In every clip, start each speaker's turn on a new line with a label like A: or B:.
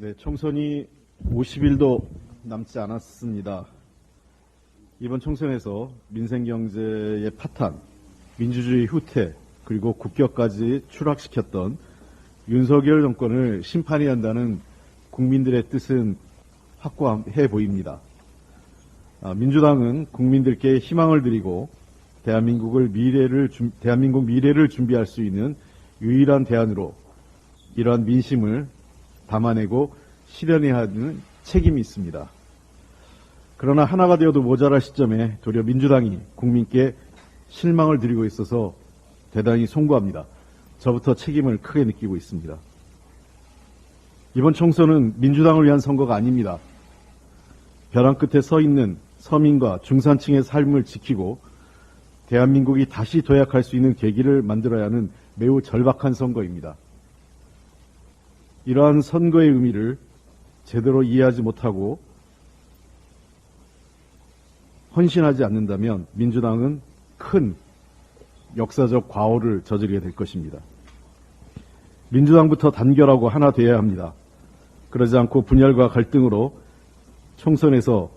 A: 네, 총선이 50일도 남지 않았습니다. 이번 총선에서 민생경제의 파탄, 민주주의 후퇴, 그리고 국격까지 추락시켰던 윤석열 정권을 심판해야 한다는 국민들의 뜻은 확고해 보입니다. 아, 민주당은 국민들께 희망을 드리고 대한민국을 미래를 준- 대한민국 미래를 준비할 수 있는 유일한 대안으로 이러한 민심을 담아내고 실현해야 하는 책임이 있습니다. 그러나 하나가 되어도 모자랄 시점에 도리어 민주당이 국민께 실망을 드리고 있어서 대단히 송구합니다. 저부터 책임을 크게 느끼고 있습니다. 이번 총선은 민주당을 위한 선거가 아닙니다. 벼랑 끝에 서 있는 서민과 중산층의 삶을 지키고 대한민국이 다시 도약할 수 있는 계기를 만들어야 하는 매우 절박한 선거입니다. 이러한 선거의 의미를 제대로 이해하지 못하고 헌신하지 않는다면 민주당은 큰 역사적 과오를 저지르게 될 것입니다. 민주당부터 단결하고 하나 되어야 합니다. 그러지 않고 분열과 갈등으로 총선에서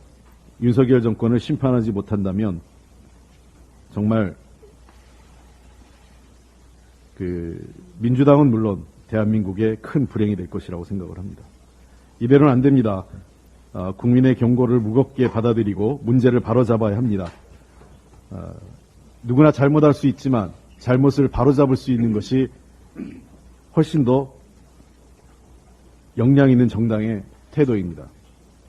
A: 윤석열 정권을 심판하지 못한다면 정말 그 민주당은 물론 대한민국의 큰 불행이 될 것이라고 생각을 합니다. 이대로는 안 됩니다. 아, 국민의 경고를 무겁게 받아들이고 문제를 바로잡아야 합니다. 아, 누구나 잘못할 수 있지만 잘못을 바로잡을 수 있는 것이 훨씬 더 역량 있는 정당의 태도입니다.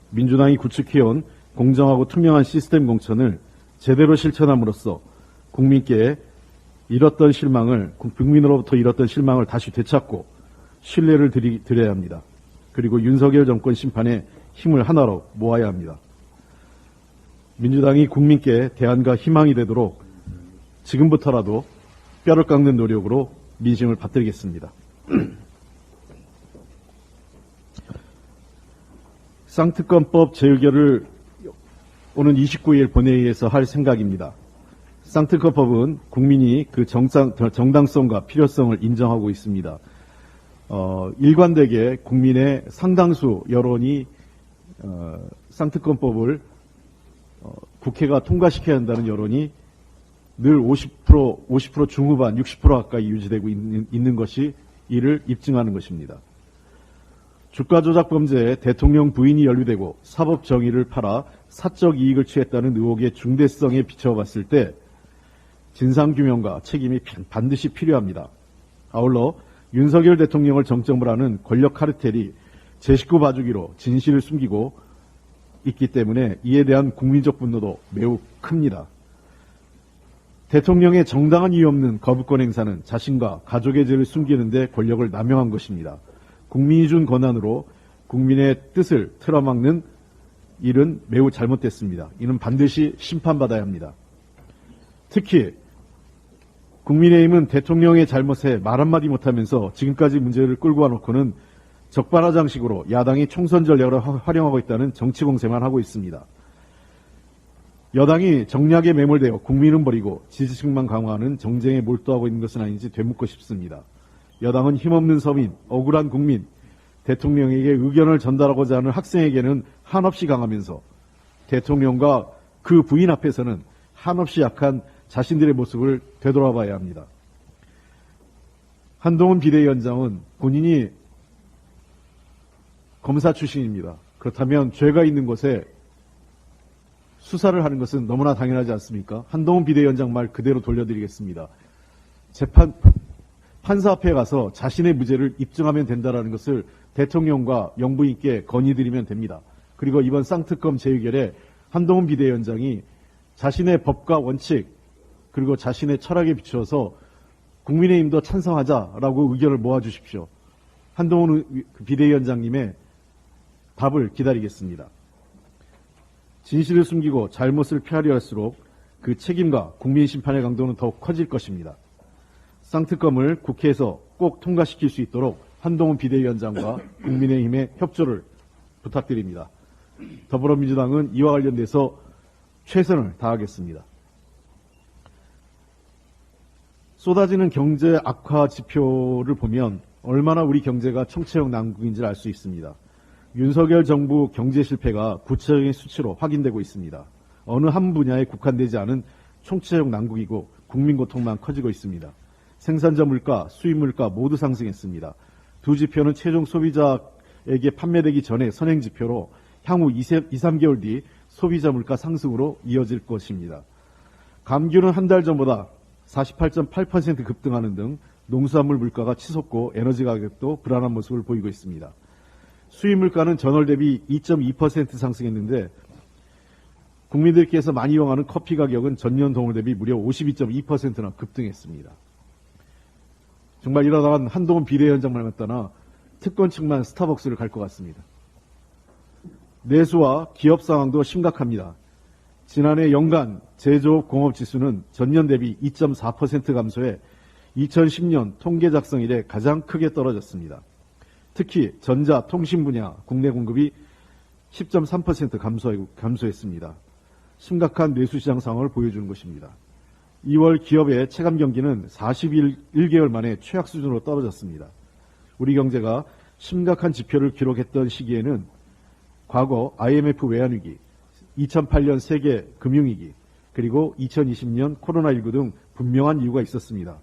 A: 민주당이 구축해온 공정하고 투명한 시스템 공천을 제대로 실천함으로써 국민께 잃었던 실망을 국민으로부터 잃었던 실망을 다시 되찾고 신뢰를 드리, 드려야 합니다. 그리고 윤석열 정권 심판에 힘을 하나로 모아야 합니다. 민주당이 국민께 대안과 희망이 되도록 지금부터라도 뼈를 깎는 노력으로 민심을 받들겠습니다. 쌍특검법 재의결을 오는 29일 본회의에서 할 생각입니다. 쌍특검법은 국민이 그 정상, 정당성과 필요성을 인정하고 있습니다. 어, 일관되게 국민의 상당수 여론이 어, 쌍특검법을 어, 국회가 통과시켜야 한다는 여론이 늘 50% 50% 중후반 60% 가까이 유지되고 있는, 있는 것이 이를 입증하는 것입니다. 주가 조작 범죄에 대통령 부인이 연루되고 사법 정의를 팔아 사적 이익을 취했다는 의혹의 중대성에 비춰봤을 때 진상규명과 책임이 반드시 필요합니다. 아울러 윤석열 대통령을 정점으로 하는 권력 카르텔이 제 식구 봐주기로 진실을 숨기고 있기 때문에 이에 대한 국민적 분노도 매우 큽니다. 대통령의 정당한 이유 없는 거부권 행사는 자신과 가족의 죄를 숨기는데 권력을 남용한 것입니다. 국민이 준 권한으로 국민의 뜻을 틀어막는 일은 매우 잘못됐습니다. 이는 반드시 심판받아야 합니다. 특히 국민의힘은 대통령의 잘못에 말 한마디 못하면서 지금까지 문제를 끌고 와놓고는 적반하장식으로 야당이 총선 전략을 활용하고 있다는 정치 공세만 하고 있습니다. 여당이 정략에 매몰되어 국민은 버리고 지지층만 강화하는 정쟁에 몰두하고 있는 것은 아닌지 되묻고 싶습니다. 여당은 힘없는 서민, 억울한 국민, 대통령에게 의견을 전달하고자 하는 학생에게는 한없이 강하면서 대통령과 그 부인 앞에서는 한없이 약한 자신들의 모습을 되돌아봐야 합니다. 한동훈 비대위원장은 본인이 검사 출신입니다. 그렇다면 죄가 있는 곳에 수사를 하는 것은 너무나 당연하지 않습니까? 한동훈 비대위원장 말 그대로 돌려드리겠습니다. 재판 판사 앞에 가서 자신의 무죄를 입증하면 된다라는 것을 대통령과 영부인께 건의드리면 됩니다. 그리고 이번 쌍특검 재의결에 한동훈 비대위원장이 자신의 법과 원칙 그리고 자신의 철학에 비추어서 국민의힘도 찬성하자라고 의견을 모아주십시오. 한동훈 비대위원장님의 답을 기다리겠습니다. 진실을 숨기고 잘못을 피하려 할수록 그 책임과 국민 심판의 강도는 더욱 커질 것입니다. 쌍특검을 국회에서 꼭 통과시킬 수 있도록 한동훈 비대위원장과 국민의힘의 협조를 부탁드립니다. 더불어민주당은 이와 관련돼서 최선을 다하겠습니다. 쏟아지는 경제 악화 지표를 보면 얼마나 우리 경제가 총체적 난국인지를 알 수 있습니다. 윤석열 정부 경제 실패가 구체적인 수치로 확인되고 있습니다. 어느 한 분야에 국한되지 않은 총체적 난국이고 국민 고통만 커지고 있습니다. 생산자 물가, 수입 물가 모두 상승했습니다. 두 지표는 최종 소비자에게 판매되기 전에 선행 지표로 향후 2, 3개월 뒤 소비자 물가 상승으로 이어질 것입니다. 감귤은 한 달 전보다 48.8% 급등하는 등 농수산물 물가가 치솟고 에너지 가격도 불안한 모습을 보이고 있습니다. 수입 물가는 전월 대비 2.2% 상승했는데 국민들께서 많이 이용하는 커피 가격은 전년 동월 대비 무려 52.2%나 급등했습니다. 정말 이러다간 한동훈 비대위원장만 맞다나 특권 측만 스타벅스를 갈 것 같습니다. 내수와 기업 상황도 심각합니다. 지난해 연간 제조업 공업 지수는 전년 대비 2.4% 감소해 2010년 통계 작성 이래 가장 크게 떨어졌습니다. 특히 전자, 통신 분야 국내 공급이 10.3% 감소, 감소했습니다. 심각한 내수시장 상황을 보여주는 것입니다. 2월 기업의 체감 경기는 41개월 만에 최악 수준으로 떨어졌습니다. 우리 경제가 심각한 지표를 기록했던 시기에는 과거 IMF 외환위기, 2008년 세계 금융위기, 그리고 2020년 코로나19 등 분명한 이유가 있었습니다.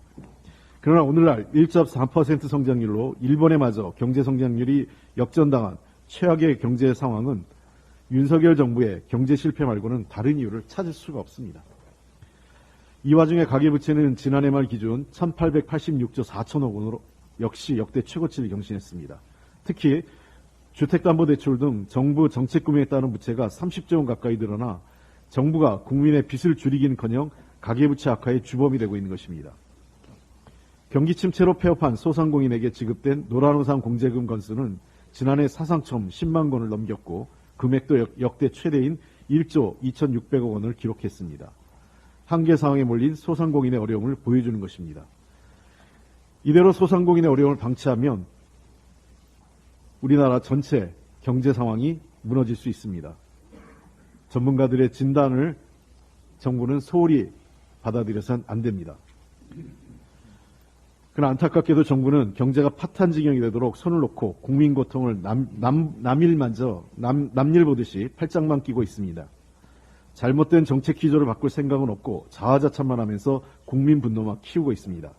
A: 그러나 오늘날 1.4% 성장률로 일본에 맞아 경제 성장률이 역전당한 최악의 경제 상황은 윤석열 정부의 경제 실패 말고는 다른 이유를 찾을 수가 없습니다. 이 와중에 가계부채는 지난해 말 기준 1886조 4천억 원으로 역시 역대 최고치를 경신했습니다. 특히 주택담보대출 등 정부 정책 금융에 따른 부채가 30조 원 가까이 늘어나 정부가 국민의 빚을 줄이기는커녕 가계부채 악화의 주범이 되고 있는 것입니다. 경기 침체로 폐업한 소상공인에게 지급된 노란우산 공제금 건수는 지난해 사상 처음 10만 건을 넘겼고 금액도 역- 역대 최대인 1조 2,600억 원을 기록했습니다. 한계 상황에 몰린 소상공인의 어려움을 보여주는 것입니다. 이대로 소상공인의 어려움을 방치하면 우리나라 전체 경제 상황이 무너질 수 있습니다. 전문가들의 진단을 정부는 소홀히 받아들여서는 안 됩니다. 그러나 안타깝게도 정부는 경제가 파탄 지경이 되도록 손을 놓고 국민 고통을 남, 남, 남일 만져 남, 남일 보듯이 팔짱만 끼고 있습니다. 잘못된 정책 기조를 바꿀 생각은 없고 자화자찬만 하면서 국민 분노만 키우고 있습니다.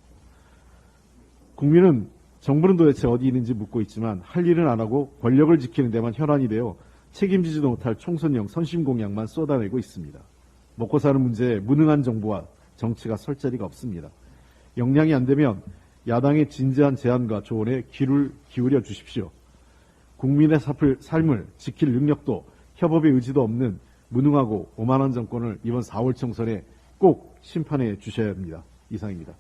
A: 국민은 정부는 도대체 어디 있는지 묻고 있지만 할 일은 안 하고 권력을 지키는 데만 혈안이 되어 책임지지도 못할 총선형 선심 공약만 쏟아내고 있습니다. 먹고 사는 문제에 무능한 정부와 정치가 설 자리가 없습니다. 역량이 안 되면 야당의 진지한 제안과 조언에 귀를 기울여 주십시오. 국민의 삶을 지킬 능력도 협업의 의지도 없는 무능하고 오만한 정권을 이번 4월 총선에 꼭 심판해 주셔야 합니다. 이상입니다.